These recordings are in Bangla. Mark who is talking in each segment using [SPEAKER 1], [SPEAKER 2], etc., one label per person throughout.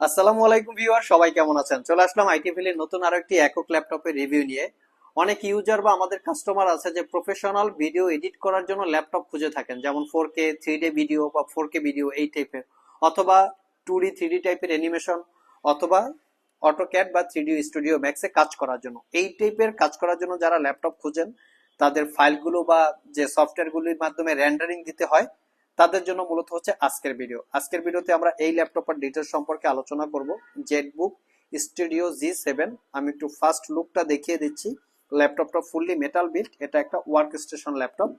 [SPEAKER 1] আসসালামু আলাইকুম ভিউয়ার, সবাই কেমন আছেন? চলে আসলাম আইটি ভ্যালির নতুন আরও একটি একক ল্যাপটপের রিভিউ নিয়ে। অনেক ইউজার বা আমাদের কাস্টমার আছে যে প্রফেশনাল ভিডিও এডিট করার জন্য ল্যাপটপ খুঁজে থাকেন, যেমন four K three D video বা ফোর কে ভিডিও এই টাইপের অথবা টু ডি থ্রি ডি টাইপের অ্যানিমেশন অথবা অটোক্যাড বা থ্রি ডি স্টুডিও ম্যাক্সে কাজ করার জন্য। এই টাইপের কাজ করার জন্য যারা ল্যাপটপ খুঁজেন, তাদের ফাইলগুলো বা যে সফটওয়্যারগুলির মাধ্যমে র্যান্ডারিং দিতে হয় তাদের জন্য মূলত হচ্ছে আজকের ভিডিও। আজকের ভিডিওতে আমরা এই ল্যাপটপের ডিটেলস সম্পর্কে আলোচনা করব। জেটবুক স্টুডিও জি সেভেন আমি একটু ফার্স্ট লুকটা দেখিয়ে দিচ্ছি। ল্যাপটপটা ফুললি মেটাল বিল্ড এটা একটা work station laptop.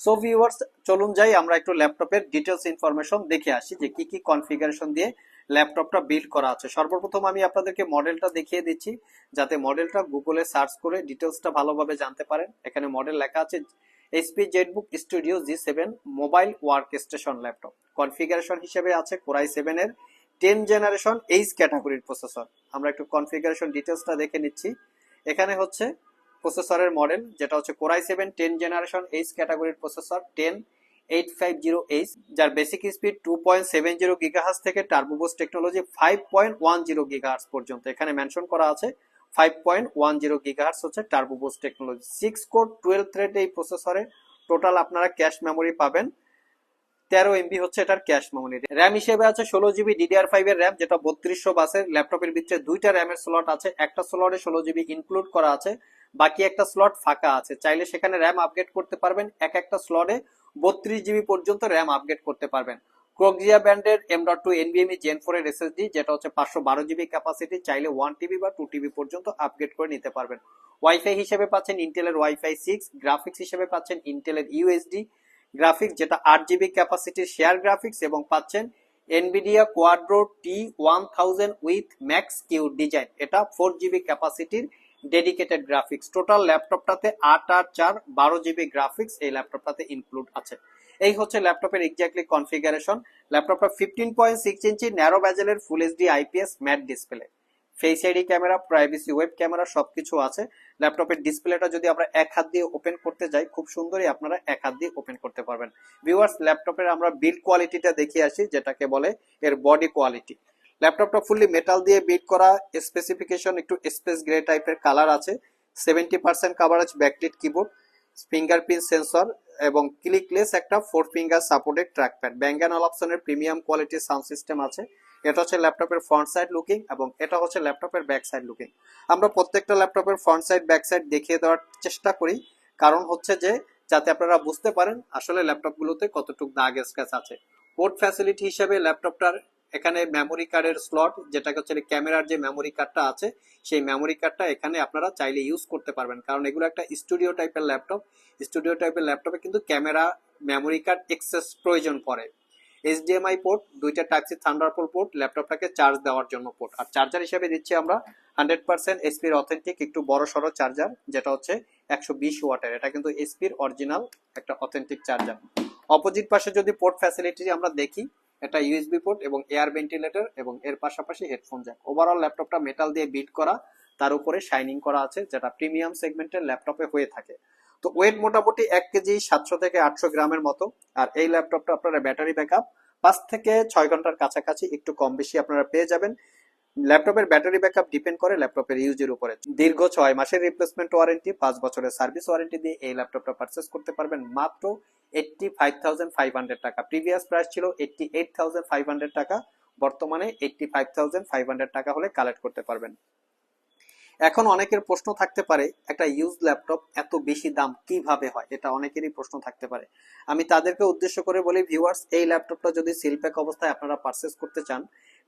[SPEAKER 1] So viewers চলুন যাই, আমরা একটু ল্যাপটপের ডিটেলস ইনফরমেশন দেখে আসি যে কি কি কনফিগারেশন দিয়ে ল্যাপটপটা বিল্ড করা আছে। সর্বপ্রথম আমি আপনাদেরকে মডেলটা দেখিয়ে দিচ্ছি, যাতে মডেলটা গুগলে সার্চ করে ডিটেলসটা ভালোভাবে জানতে পারেন। এখানে মডেল লেখা আছে HP ZBook studio G seven mobile work station laptop. Configuration হিসেবে আছে কোরাই সেভেনের টেন জেনারেশন এইচ ক্যাটাগরির প্রসেসর। আমরা একটু কনফিগারেশন ডিটেলসটা দেখে নিচ্ছি। এখানে হচ্ছে প্রসেসরের মডেল, যেটা হচ্ছে core i seven ten generation H ক্যাটাগরির processor, ten eight five zero H, যার basic speed two point seven zero gigahertz থেকে turbo boost technology five point one zero gigahertz পর্যন্ত। এখানে মেনশন করা আছে five point one zero turbo boost technology six core twelve thread এই প্রসেসরে টোটাল আপনারা ক্যাশ মেমোরি পাবেন। তেরো এমবি হচ্ছে এটার ক্যাশ মেমোরি র্যাম হিসেবে আছে ষোলো জিবি ডিডিআর এর র্যাম যেটা বত্রিশশো বাসের ল্যাপটপের ভিতরে দুইটা র্যামের স্লট আছে। একটা স্লটে ষোলো জিবি ইনক্লুড করা আছে। বাকি একটা স্লট ফাঁকা আছে। চাইলে সেখানে র্যাম আপগ্রেড করতে পারবেন। এক একটা স্লটে বত্রিশ জিবি পর্যন্ত র্যাম আপগ্রেড করতে পারবেন। ক্রোকজিয়া ব্যান্ডের এম ডট টু এনবিএমই জেন ফোর এর এসএসডি যেটা হচ্ছে পাঁচশো বারো জিবি ক্যাপাসিটি চাইলে ওয়ান টিবি বা টু টিবি পর্যন্ত আপগ্রেড করে নিতে পারবেন। ওয়াইফাই হিসেবে পাচ্ছেন ইন্টেলের ওয়াইফাই সিক্স গ্রাফিক্স হিসেবে পাচ্ছেন ইন্টেলের ইউএসডি গ্রাফিক্স যেটা আট জিবি ক্যাপাসিটির শেয়ার গ্রাফিক্স এবং পাচ্ছেন Nvidia Quadro T one thousand with Max Q design এটা ফোর জিবি ক্যাপাসিটির ডেডিকেটেড গ্রাফিক্স টোটাল ল্যাপটপটাতে আট আট চার বারো জিবি গ্রাফিক্স এই ল্যাপটপটাতে ইনক্লুড আছে। এই হচ্ছে ল্যাপটপের এক্স্যাক্টলি কনফিগারেশন ল্যাপটপটা fifteen point six inch narrow ব্যাজেলের full HD IPS matte display face ID camera privacy web camera সবকিছু আছে। ল্যাপটপের ডিসপ্লেটা যদি আমরা এক হাত দিয়ে ওপেন করতে যাই, খুব সুন্দরই আপনারা এক হাত দিয়ে ওপেন করতে পারবেন। ভিউয়ার্স ল্যাপটপের আমরা বিল্ড কোয়ালিটিটা দেখে আসি, যেটাকে বলে এর বডি কোয়ালিটি ল্যাপটপটা ফুললি মেটাল দিয়ে বিল্ড করা স্পেসিফিকেশন একটু স্পেস গ্রে টাইপের কালার আছে। Seventy percent coverage backlit keyboard fingerprint sensor এবং ক্লিকলেস একটা ফোর ফিঙ্গার সাপোর্টেড ট্র্যাকপ্যাড ব্যাঙ্গান অপশনের প্রিমিয়াম কোয়ালিটির সাউন্ড সিস্টেম আছে। এটা হচ্ছে ল্যাপটপের ফ্রন্ট সাইড লুকিং এবং এটা হচ্ছে ল্যাপটপের ব্যাক সাইড লুকিং আমরা প্রত্যেকটা ল্যাপটপের ফ্রন্ট সাইড ব্যাক সাইড দেখিয়ে দেওয়ার চেষ্টা করি। কারণ হচ্ছে যে, যাতে আপনারা বুঝতে পারেন আসলে ল্যাপটপগুলোতে কতটুকু দাগ স্ক্র্যাচ আছে। পোর্ট ফ্যাসিলিটি হিসেবে ল্যাপটপটার এখানে মেমোরি কার্ডের স্লট যেটাকে হচ্ছে ক্যামেরার যে মেমোরি কার্ডটা আছে, সেই মেমোরি কার্ডটা এখানে আপনারা চাইলে ইউজ করতে পারবেন। কারণ এগুলো একটা স্টুডিও টাইপের ল্যাপটপ স্টুডিও টাইপের ল্যাপটপে কিন্তু ক্যামেরা মেমোরি কার্ড এক্সেস প্রয়োজন পড়ে। এইচডিএমআই পোর্ট দুইটা টাক্সি থান্ডারপোল পোর্ট ল্যাপটপটাকে চার্জ দেওয়ার জন্য পোর্ট আর চার্জার হিসেবে দিচ্ছি আমরা হান্ড্রেড পার্সেন্ট এসপির অথেন্টিক একটু বড় সড়ো চার্জার যেটা হচ্ছে একশো বিশ ওয়াটের। এটা কিন্তু এসপির অরিজিনাল একটা অথেন্টিক চার্জার অপোজিট পাশে যদি পোর্ট ফ্যাসিলিটি আমরা দেখি এটা ইউএসবি পোর্ট এবং এয়ার ভেন্টিলেটর এবং এর পাশাপাশি হেডফোন জ্যাক ওভারঅল ল্যাপটপটা মেটাল দিয়ে বিট করা, তার উপরে শাইনিং করা আছে, যেটা প্রিমিয়াম সেগমেন্টের ল্যাপটপে হয়ে থাকে। তো ওয়েট মোটামুটি এক কেজি সাতশো থেকে আটশো গ্রামের মতো, আর এই ল্যাপটপটা আপনারা ব্যাটারি ব্যাকআপ পাঁচ থেকে ছয় ঘণ্টার কাছাকাছি একটু কম বেশি আপনারা পেয়ে যাবেন। ল্যাপটপের ব্যাটারি ব্যাকআপ ডিপেন্ড করে ল্যাপটপের ইউজের উপরে। দীর্ঘ ছয় মাসের রিপ্লেসমেন্ট ওয়ারেন্টি পাঁচ বছরের সার্ভিস ওয়ারেন্টি দিয়ে এই ল্যাপটপটা পারচেস করতে পারবেন মাত্র eighty five thousand five hundred টাকা। প্রিভিয়াস প্রাইস ছিল eighty eight thousand five hundred টাকা, বর্তমানে eighty five thousand five hundred টাকা হলে কালেক্ট করতে পারবেন। এখন অনেকের প্রশ্ন থাকতে পারে, একটা ইউজ ল্যাপটপ এত বেশি দাম কীভাবে হয়? এটা অনেকেরই প্রশ্ন থাকতে পারে। আমি তাদেরকে উদ্দেশ্য করে বলি ভিউয়ার্স এই ল্যাপটপটা যদি সিলপ্যাক অবস্থায় আপনারা পারচেস করতে চান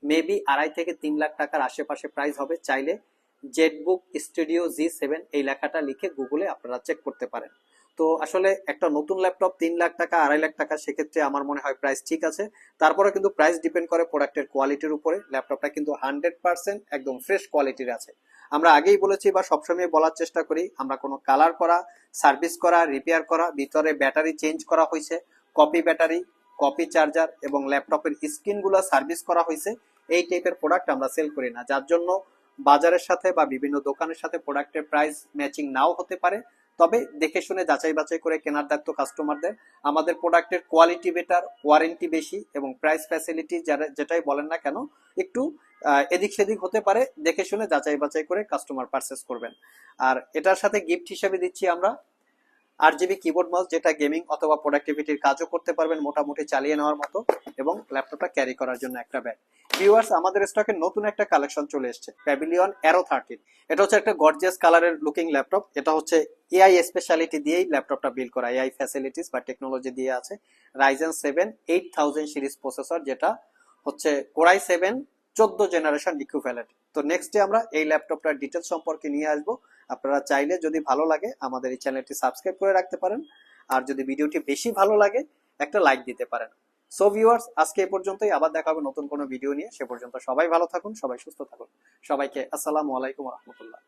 [SPEAKER 1] মেবি আড়াই থেকে তিন লাখ টাকার আশেপাশে প্রাইস হবে। চাইলে জেটবুক স্টুডিও জি সেভেন এই লেখাটা লিখে গুগলে আপনারা চেক করতে পারেন। তো আসলে একটা নতুন ল্যাপটপ তিন লাখ টাকা, আড়াই লাখ টাকা, সেক্ষেত্রে আমার মনে হয় প্রাইস ঠিক আছে। তারপরে কিন্তু প্রাইস ডিপেন্ড করে প্রোডাক্টের কোয়ালিটির উপরে। ল্যাপটপটা কিন্তু হান্ড্রেড পার্সেন্ট একদম ফ্রেশ কোয়ালিটির আছে। আমরা আগেই বলেছি বা সবসময় বলার চেষ্টা করি, আমরা কোনো কালার করা সার্ভিস করা রিপেয়ার করা, ভিতরে ব্যাটারি চেঞ্জ করা হয়েছে কপি ব্যাটারি কপি চার্জার এবং ল্যাপটপের স্ক্রিনগুলো সার্ভিস করা হয়েছে। এই টাইপের প্রোডাক্ট আমরা সেল করি না। যার জন্য বাজারের সাথে বা বিভিন্ন দোকানের সাথে প্রোডাক্টের প্রাইস ম্যাচিং নাও হতে পারে। তবে দেখে শুনে যাচাই বাছাই করে কেনার দায়িত্ব কাস্টমারদের আমাদের প্রোডাক্টের কোয়ালিটি বেটার ওয়ারেন্টি বেশি এবং প্রাইস ফ্যাসিলিটি যারা যেটাই বলেন না কেন, একটু এদিক সেদিক হতে পারে। দেখে শুনে যাচাই বাছাই করে কাস্টমার পারচেস করবেন। আর এটার সাথে গিফট হিসেবে দিচ্ছি আমরা আট জিবি কিবোর্ড মাউস যেটা গেমিং অথবা প্রোডাক্টিভিটির কাজও করতে পারবেন, মোটামুটি চালিয়ে নেওয়ার মতো এবং ল্যাপটপটা ক্যারি করার জন্য একটা ব্যাগ ভিউয়ার্স আমাদের স্টকে নতুন একটা কালেকশন চলে এসেছে প্যাভিলিয়ন অ্যারো থার্টিন এটা হচ্ছে একটা গর্জিয়াস কালারের লুকিং ল্যাপটপ এটা হচ্ছে এআই স্পেশালিটি দিয়েই ল্যাপটপটা বিল্ড করা এআই ফ্যাসিলিটিস বা টেকনোলজি দিয়ে আছে। Ryzen seven eight thousand series processor যেটা হচ্ছে কোরাই সেভেন চোদ্দ জেনারেশন ইকুইভ্যালেন্ট তো নেক্সট ডে আমরা এই ল্যাপটপটার ডিটেলস সম্পর্কে নিয়ে আসব। আপনারা চাইলে যদি ভালো লাগে, আমাদের এই চ্যানেলটি সাবস্ক্রাইব করে রাখতে পারেন। আর যদি ভিডিওটি বেশি ভালো লাগে, একটা লাইক দিতে পারেন। সো ভিউয়ার্স আজকে এ পর্যন্তই। আবার দেখা হবে নতুন কোনো ভিডিও নিয়ে। সে পর্যন্ত সবাই ভালো থাকুন, সবাই সুস্থ থাকুন। সবাইকে আসসালামু আলাইকুম রহমতুল্লাহ।